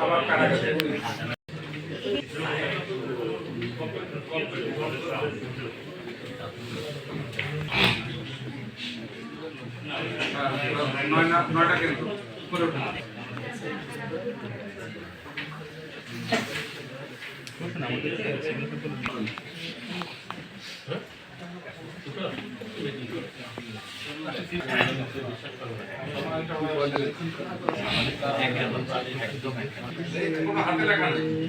আমার কাটা গেছে নয় না নয়টা কিন্তু করে উঠুন কোনো নেই